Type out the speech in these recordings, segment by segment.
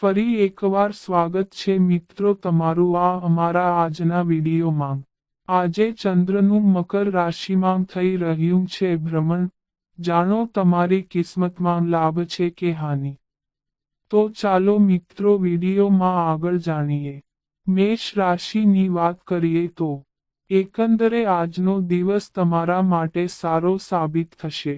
ફરી એકવાર સ્વાગત છે મિત્રો તમારું આ અમારા આજના વિડીયોમાં. આજે ચંદ્રનું મકર રાશિમાં થઈ રહ્યું છે ભ્રમણ. જાણો તમારી કિસ્મતમાં લાભ છે કે હાનિ. તો ચાલો મિત્રો વિડીયોમાં આગળ જાણીએ. મેષ રાશિની વાત કરીએ તો, એકંદરે આજનો દિવસ તમારા માટે સારો સાબિત થશે.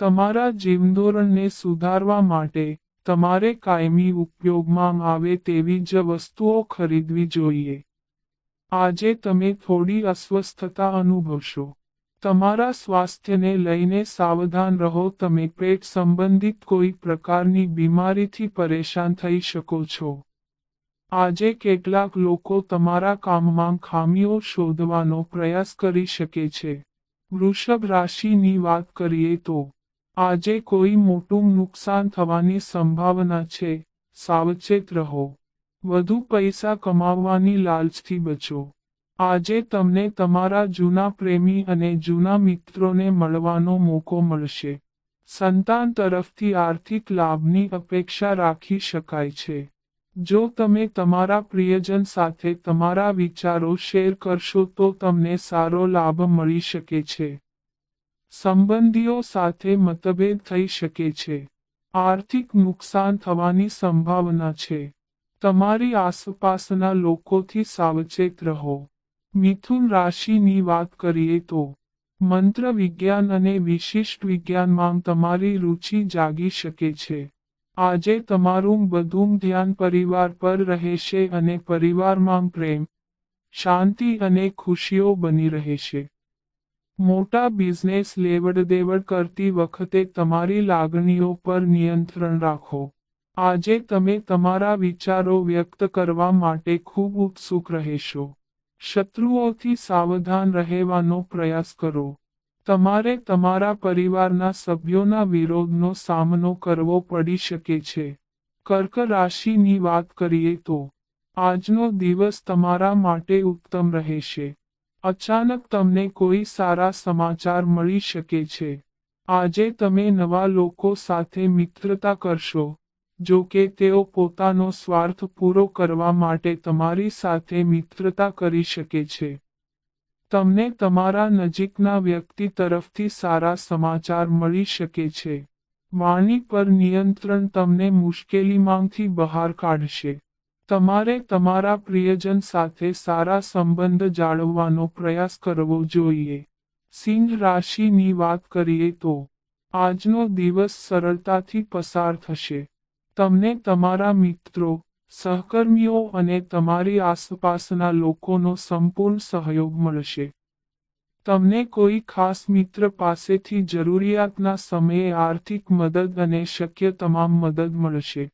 તમારા જીવનધોરણને સુધારવા માટે તમારે કાયમી ઉપયોગમાં આવે તેવી જ વસ્તુઓ ખરીદવી જોઈએ. આજે તમે થોડી અસ્વસ્થતા અનુભવશો. તમારા સ્વાસ્થ્યને લઈને સાવધાન રહો, તમે પેટ સંબંધિત કોઈ પ્રકારની બીમારીથી પરેશાન થઈ શકો છો. આજે કેટલાક લોકો તમારા કામમાં ખામીઓ શોધવાનો પ્રયાસ કરી શકે છે. વૃષભ રાશિની વાત કરીએ તો આજે કોઈ મોટું નુકસાન થવાની સંભાવના છે. સાવચેત રહો. વધુ પૈસા કમાવવાની લાલચથી બચો. આજે તમને તમારા જૂના પ્રેમી અને જૂના મિત્રોને મળવાનો મોકો મળશે. સંતાન તરફથી આર્થિક લાભની અપેક્ષા રાખી શકાય છે. જો તમે તમારા પ્રિયજન સાથે તમારા વિચારો શેર કરશો તો તમને સારો લાભ મળી શકે છે. સંબંધીઓ સાથે મતભેદ થઈ શકે છે. આર્થિક નુકસાન થવાની સંભાવના છે. તમારી આસપાસના લોકોથી સાવચેત રહો. મિથુન રાશિની વાત કરીએ તો, મંત્ર વિજ્ઞાન અને વિશિષ્ટ વિજ્ઞાનમાં તમારી રુચિ જાગી શકે છે. આજે તમારું બધું ધ્યાન પરિવાર પર રહેશે અને પરિવારમાં પ્રેમ, શાંતિ અને ખુશીઓ બની રહેશે. મોટા બિઝનેસ લેવડ દેવડ કરતી વખતે તમારી લાગણીઓ પર નિયંત્રણ રાખો. આજે તમે તમારા વિચારો વ્યક્ત કરવા માટે ખૂબ ઉત્સુક રહેશો. શત્રુઓથી સાવધાન રહેવાનો પ્રયાસ કરો. તમારે તમારા પરિવારના સભ્યોના વિરોધનો સામનો કરવો પડી શકે છે. કર્ક રાશિની વાત કરીએ તો, આજનો દિવસ તમારા માટે ઉત્તમ રહેશે. અચાનક તમને કોઈ સારા સમાચાર મળી શકે છે. આજે તમે નવા લોકો સાથે મિત્રતા કરશો, જો કે તેઓ પોતાનો સ્વાર્થ પૂરો કરવા માટે તમારી સાથે મિત્રતા કરી શકે છે. તમને તમારા નજીકના વ્યક્તિ તરફથી સારા સમાચાર મળી શકે છે. વાણી પર નિયંત્રણ તમને મુશ્કેલીમાંથી બહાર કાઢશે. તમારે તમારા પ્રિયજન સાથે સારા સંબંધ જાળવવાનો પ્રયાસ કરવો જોઈએ. સિંહ રાશિની વાત કરીએ તો, આજનો દિવસ સરળતાથી પસાર થશે. તમને તમારા મિત્રો, સહકર્મીઓ અને તમારી આસપાસના લોકોનો સંપૂર્ણ સહયોગ મળશે. તમને કોઈ ખાસ મિત્ર પાસેથી જરૂરિયાતના સમયે આર્થિક મદદ અને શક્ય તમામ મદદ મળશે.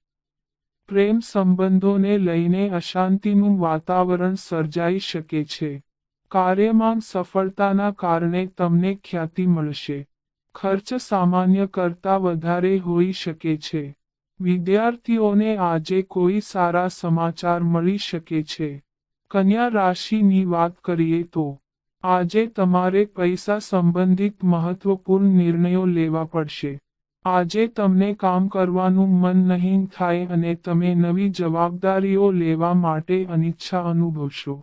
પ્રેમ સંબંધોને લઈને અશાંતિનું વાતાવરણ સર્જાઈ શકે છે. કાર્યમાં સફળતાના કારણે તમને ખ્યાતિ મળશે. ખર્ચ સામાન્ય કરતાં વધારે હોઈ શકે છે. વિદ્યાર્થીઓને આજે કોઈ સારા સમાચાર મળી શકે છે. કન્યા રાશિની વાત કરીએ તો, આજે તમારે પૈસા સંબંધિત મહત્વપૂર્ણ નિર્ણયો લેવા પડશે. આજે તમને કામ કરવાનું મન નહીં થાય અને તમે નવી જવાબદારીઓ લેવા માટે અનિચ્છા અનુભવશો.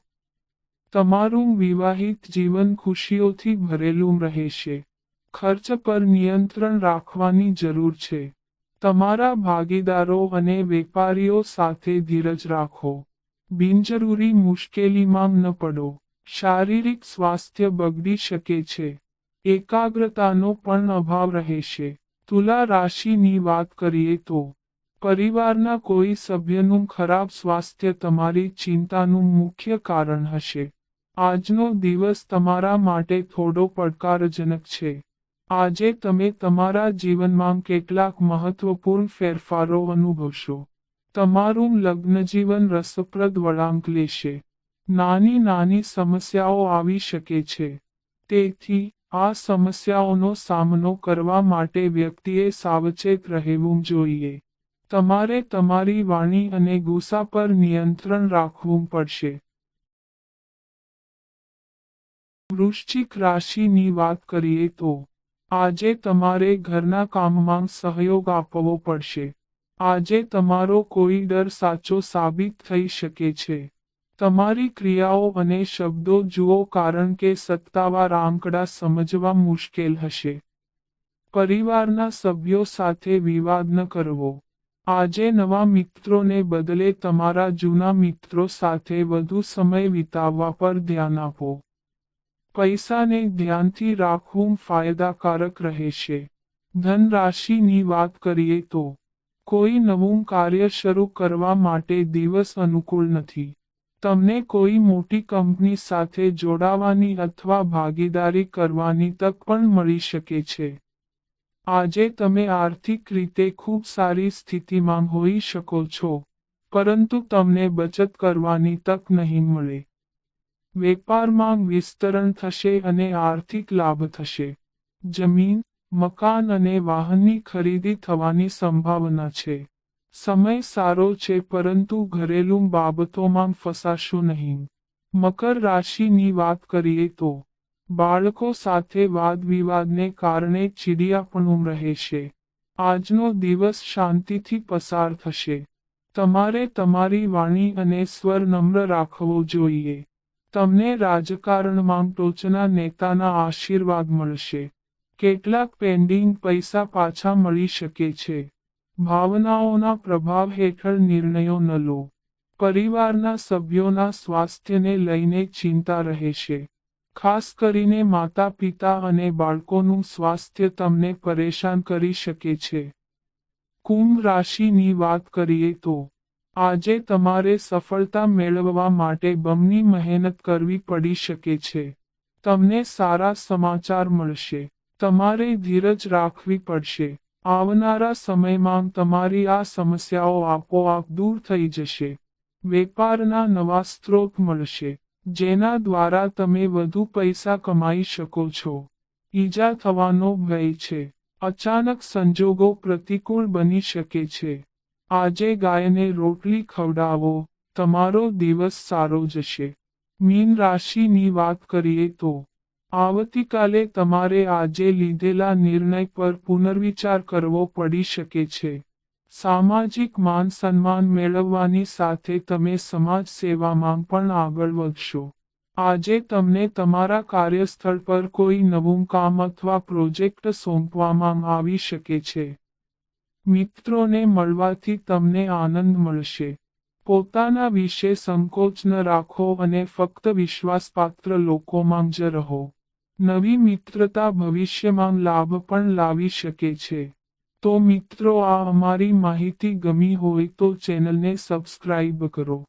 તમારું વિવાહિત જીવન ખુશીઓથી ભરેલું રહેશે. ખર્ચ પર નિયંત્રણ રાખવાની જરૂર છે. તમારા ભાગીદારો અને વેપારીઓ સાથે ધીરજ રાખો. બિનજરૂરી મુશ્કેલીમાં ન પડો. શારીરિક સ્વાસ્થ્ય બગડી શકે છે. એકાગ્રતાનો પણ અભાવ રહેશે. તુલા રાશિની વાત કરીએ તો, પરિવારના કોઈ સભ્યનું ખરાબ સ્વાસ્થ્ય તમારી ચિંતાનું મુખ્ય કારણ હશે. આજનો દિવસ તમારા માટે થોડો પડકારજનક છે. આજે તમે તમારા જીવનમાં કેટલાક મહત્વપૂર્ણ ફેરફારો અનુભવશો. તમારું લગ્નજીવન રસપ્રદ વળાંક લેશે. નાની નાની સમસ્યાઓ આવી શકે છે. તેથી આ સમસ્યાઓનો સામનો કરવા માટે વ્યક્તિએ સાવચેત રહેવું જોઈએ. તમારે તમારી વાણી અને ગુસ્સા પર નિયંત્રણ રાખવું પડશે. વૃશ્ચિક રાશિની વાત કરીએ તો, આજે તમારે ઘરના કામમાં સહયોગ આપવો પડશે. આજે તમારો કોઈ ડર સાચો સાબિત થઈ શકે છે. તમારી ક્રિયાઓ અને શબ્દો જુઓ કારણ કે સત્તાવાર આંકડા સમજવા મુશ્કેલ હશે. પરિવારના સભ્યો સાથે વિવાદ ન કરવો. આજે નવા મિત્રોને બદલે તમારા જૂના મિત્રો સાથે વધુ સમય વિતાવવા પર ધ્યાન આપો. પૈસાને ધ્યાનથી રાખવું ફાયદાકારક રહેશે. ધન રાશિની વાત કરીએ તો, કોઈ નવું કાર્ય શરૂ કરવા માટે દિવસ અનુકૂળ નથી. તમને કોઈ મોટી કંપની સાથે જોડાવાની અથવા ભાગીદારી કરવાની તક પણ મળી શકે છે. આજે તમે આર્થિક રીતે ખૂબ સારી સ્થિતિમાં હોઈ શકો છો, પરંતુ તમને બચત કરવાની તક નહીં મળે. વેપારમાં વિસ્તરણ થશે અને આર્થિક લાભ થશે. જમીન, મકાન અને વાહનની ખરીદી થવાની સંભાવના છે. સમય સારો છે પરંતુ ઘરેલું બાબતોમાં ફસાશું નહીં. મકર રાશિની વાત કરીએ તો, બાળકો સાથે વાદ વિવાદને કારણે ચીડિયાપણું રહેશે આજનો દિવસ શાંતિથી પસાર થશે. તમારે તમારી વાણી અને સ્વર નમ્ર રાખવો જોઈએ. તમને રાજકારણમાં ટોચના નેતાના આશીર્વાદ મળશે. કેટલાક પેન્ડિંગ પૈસા પાછા મળી શકે છે. ભાવનાઓના પ્રભાવ હેઠળ નિર્ણયો ન લો. પરિવારના સભ્યોના સ્વાસ્થ્યને લઈને ચિંતા રહેશે ખાસ કરીને માતા પિતા અને બાળકોનું સ્વાસ્થ્ય તમને પરેશાન કરી શકે છે. કુંભ રાશિની વાત કરીએ તો, આજે તમારે સફળતા મેળવવા માટે બમની મહેનત કરવી પડી શકે છે. તમને સારા સમાચાર મળશે. તમારે ધીરજ રાખવી પડશે. આવનારા સમયમાં તમારી આ સમસ્યાઓ આપોઆપ દૂર થઈ જશે. વેપારના નવા સ્ત્રોત મળશે, જેના દ્વારા તમે વધુ પૈસા કમાઈ શકો છો. ઈજા થવાનો ભય છે. અચાનક સંજોગો પ્રતિકૂળ બની શકે છે. આજે ગાયને રોટલી ખવડાવો, તમારો દિવસ સારો જશે. મીન રાશિની વાત કરીએ તો આવતીકાલે તમારે આજે લીધેલા નિર્ણય પર પુનર્વિચાર કરવો પડી શકે છે. સામાજિક માન સન્માન મેળવવાની સાથે તમે સમાજ સેવામાં પણ આગળ વધશો. આજે તમને તમારા કાર્યસ્થળ પર કોઈ નવું કામ અથવા પ્રોજેક્ટ સોંપવામાં આવી શકે છે. મિત્રોને મળવાથી તમને આનંદ મળશે. પોતાના વિશે સંકોચ ન રાખો અને ફક્ત વિશ્વાસપાત્ર લોકોમાં જ રહો. નવી મિત્રતા ભવિષ્યમાં લાભ પણ લાવી શકે છે. તો મિત્રો, આ અમારી માહિતી ગમી હોય તો ચેનલને સબસ્ક્રાઇબ કરો.